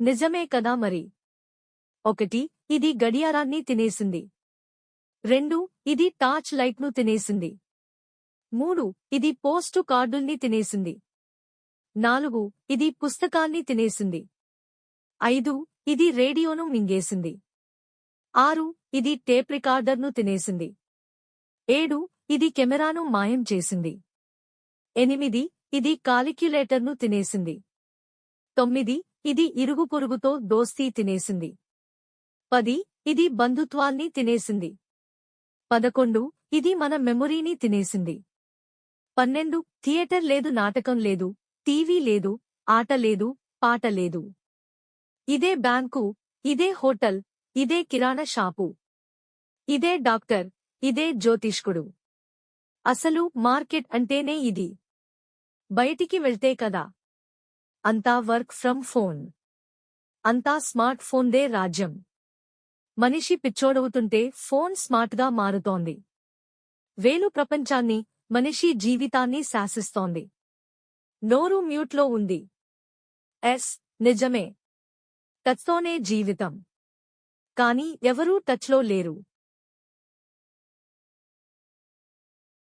నిజమే కదా మరి? ఒకటి ఇది గడియారాన్ని తినేసింది. రెండు ఇది టార్చ్ లైట్ను తినేసింది. మూడు ఇది పోస్టు కార్డుల్ని తినేసింది. నాలుగు ఇది పుస్తకాన్ని తినేసింది. ఐదు ఇది రేడియోను మింగేసింది. ఆరు ఇది టేప్ రికార్డర్ను తినేసింది. ఏడు ఇది కెమెరాను మాయం చేసింది. ఎనిమిది ఇది కాలిక్యులేటర్ను తినేసింది. తొమ్మిది ఇది ఇరుగు పొరుగుతో దోస్తీ తినేసింది. పది ఇది బంధుత్వాల్ని తినేసింది. పదకొండు ఇది మన మెమొరీని తినేసింది. పన్నెండు థియేటర్ లేదు నాటకం లేదు టీవీ లేదు ఆట లేదు పాట లేదు. ఇదే బ్యాంకు ఇదే హోటల్ ఇదే కిరాణా షాపు. ఇదే డాక్టర్ ఇదే జ్యోతిష్కుడు. అసలు మార్కెట్ అంటేనే ఇది. బయటికి వెళ్తే కదా. అంతా వర్క్ ఫ్రమ్ ఫోన్. అంతా స్మార్ట్ ఫోన్దే రాజ్యం. మనిషి పిచ్చోడవుతుంటే ఫోన్ స్మార్ట్గా మారుతోంది. వేలు ప్రపంచాన్ని మనిషి జీవితాన్ని శాసిస్తోంది. నోరు మ్యూట్లో ఉంది. ఎస్ నిజమే. టచ్తోనే జీవితం. కానీ ఎవరూ టచ్లో లేరు.